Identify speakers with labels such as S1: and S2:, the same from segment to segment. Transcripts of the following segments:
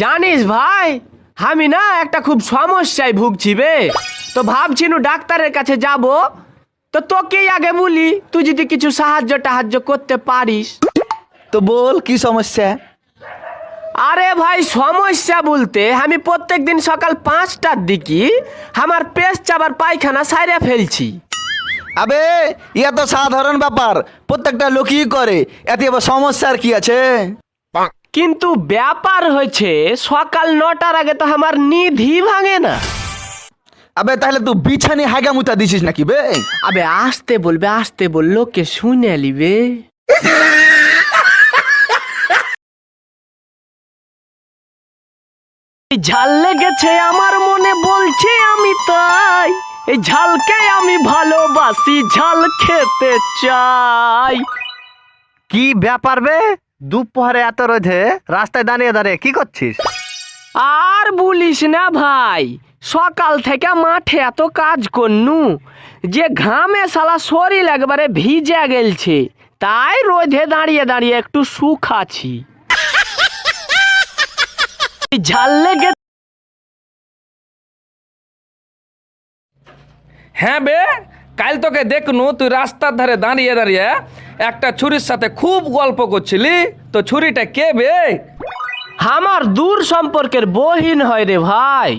S1: জানিস ভাই আমি না একটা খুব সমস্যায় ভুগছি বে। তো ভাবছি নু ডাক্তারের কাছে যাব। তো তোকেই আগে বলি তুই যদি কিছু সাহায্য টাহায্য করতে পারিস।
S2: তো বল কি সমস্যা?
S1: আরে ভাই সমস্যা বলতে আমি প্রত্যেক দিন সকাল পাঁচটার দিকে আমার পেস চাবার পায়খানা সাইরে ফেলছি।
S2: আবে ইয়া তো সাধারণ ব্যাপার প্রত্যেকটা লোকই করে। এতে আবার সমস্যার কি আছে?
S1: কিন্তু ব্যাপার হয়েছে সকাল নটার আগে তো আমার নিধি ভাঙে না।
S2: আবে তাহলে তুই বিছানি হাগা মুতা দিছিস নাকি বে?
S1: আবে আসতে বলবে আসতে বল লোকে শুনে লিবে এই ঝাল লেগেছে আমার মনে বলছে আমি তাই। এই ঝালকে আমি ভালোবাসি ঝাল খেতে চাই।
S3: কি ব্যাপার বে? দুপুরে এত রোধে রাস্তায় দাঁড়িয়ে দাঁড়িয়ে কি করছিস?
S1: আর বলিস না ভাই সকাল থেকে মাঠে এত কাজ করনু যে ঘামে সালা শরীর একবারে ভিজে গেলছে তাই রোদে দাঁড়িয়ে দাঁড়িয়ে একটু শুকাছি ঝাল লেগে
S4: হ্যাঁ বে কাল তোকে দেখনু তুই রাস্তার ধারে দাঁড়িয়ে দাঁড়িয়ে একটা ছুরির সাথে খুব গল্প করছিলি তো ছুরিটা কে বে?
S1: আমার দূর সম্পর্কের বহিন হয় রে ভাই।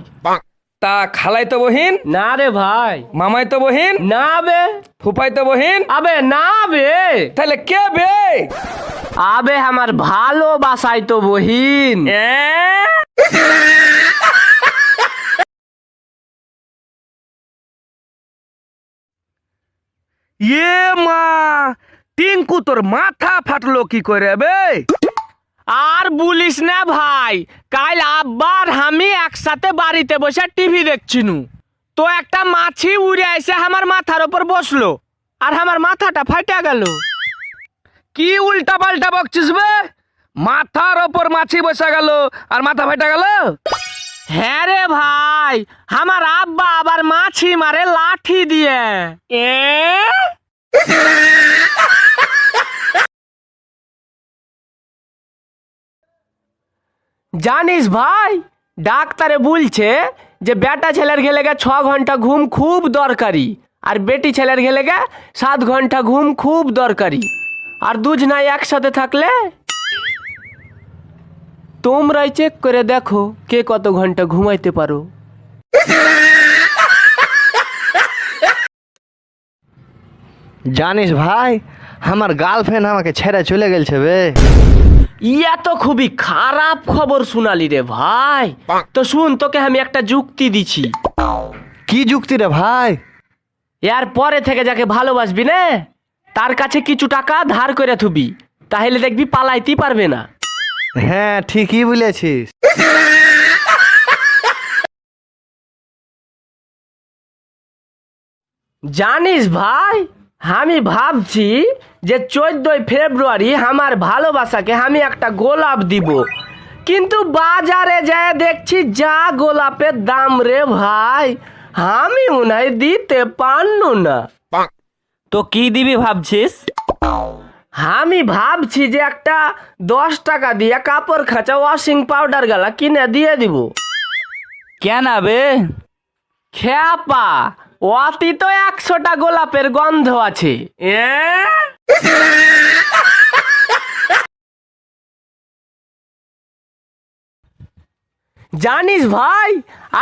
S4: তা খালাই তো বহিন?
S1: না রে ভাই।
S4: মামাই তো বহিন?
S1: না বে।
S4: ফুফাই তো বহিন?
S1: আবে না বে।
S4: তাহলে কে বে?
S1: আবে আমার ভালোবাসাই তো বহিন।
S4: ইয়ে মা, টিঙ্কু তোর মাথা ফাটলো কি করে বে?
S1: আর বলিস না ভাই, কাল আব্বার আমি একসাথে বাড়িতে বসে টিভি দেখছিনু। তো একটা মাছি উড়ে এসে আমার মাথার ওপর বসল, আর আমার মাথাটা ফাটা গেল।
S4: কি উল্টা পাল্টা বকছিস বে? মাথার ওপর মাছি বসে গেল, আর মাথা ফাটা গেল?
S1: হ্যাঁ রে ভাই, আমার আব্বা আবার মাছি মারে লাঠি দিয়ে। এ? জানিস ভাই, ডাক্তারে বলছে যে বেটা ছেলের গেলে গে ছ ঘণ্টা ঘুম খুব দরকারি আর বেটি ছেলের গেলে গে সাত ঘণ্টা ঘুম খুব দরকারি। আর দুজনাই একসাথে থাকলে? তোমরাই চেক করে দেখো কে কত ঘণ্টা ঘুমাইতে পারো।
S3: জানিস ভাই আমার গার্লফ্রেন্ড আমাকে ছেড়ে চলে গেছে বে।
S1: ইয়া তো খুবই খারাপ খবর শোনালি রে ভাই। তো শুন তোকে আমি একটা যুক্তি দিছি।
S3: কি যুক্তি রে ভাই?
S1: এর পরে থেকে যাকে ভালোবাসবি না তার কাছে কিছু টাকা ধার করে থুবি তাহলে দেখবি পালাইতেই পারবে না।
S3: হ্যাঁ ঠিকই বলেছিস।
S1: জানিস ভাই আমি ভাবছি যে চোদ্দই ফেব্রুয়ারি আমার ভালোবাসাকে আমি একটা গোলাপ দিব। কিন্তু বাজারে যায় দেখছি যা গোলাপের দাম রে ভাই আমি উনাই দিতে পারনু না।
S5: তো কি দিবি ভাবছিস?
S1: আমি ভাবছি যে একটা দশ টাকা দিয়ে কাপড় খাঁচা ওয়াশিং পাউডার গালা কিনে দিয়ে দিব।
S5: কেন বে
S1: খেপা অতি তো একশোটা গোলাপের গন্ধ আছে? জানিস ভাই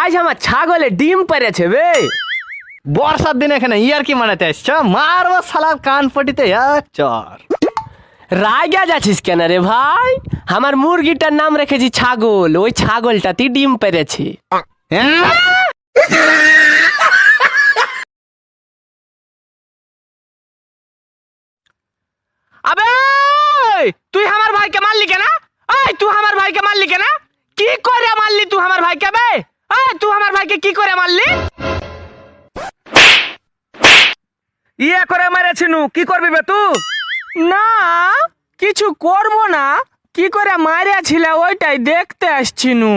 S1: আজ আমার ছাগলে ডিম পেরেছে বে।
S3: বর্ষার দিনে এখানে ইয়ার কি মানাতে আসছ? মারবো সালার কান ফটিতে এক চর।
S1: রায়গা যাচ্ছিস কেন রে ভাই? আমার মুরগিটার নাম রেখেছি ছাগল ওই ছাগলটাতেই ডিম পেরেছে। আবে তুই আমার ভাইকে মারলি কেন? এই তুই আমার ভাইকে মারলি কেন? কি করে মারলি তুই আমার ভাইকে বে এই তুই আমার ভাইকে কি করে মারলি?
S4: ইয়ে করে মেরেছিনু কি করবি বে তুই?
S1: না, কিছু করব না, কি করে মারিয়াছিলে ওইটাই দেখতে আসছি আসছিনু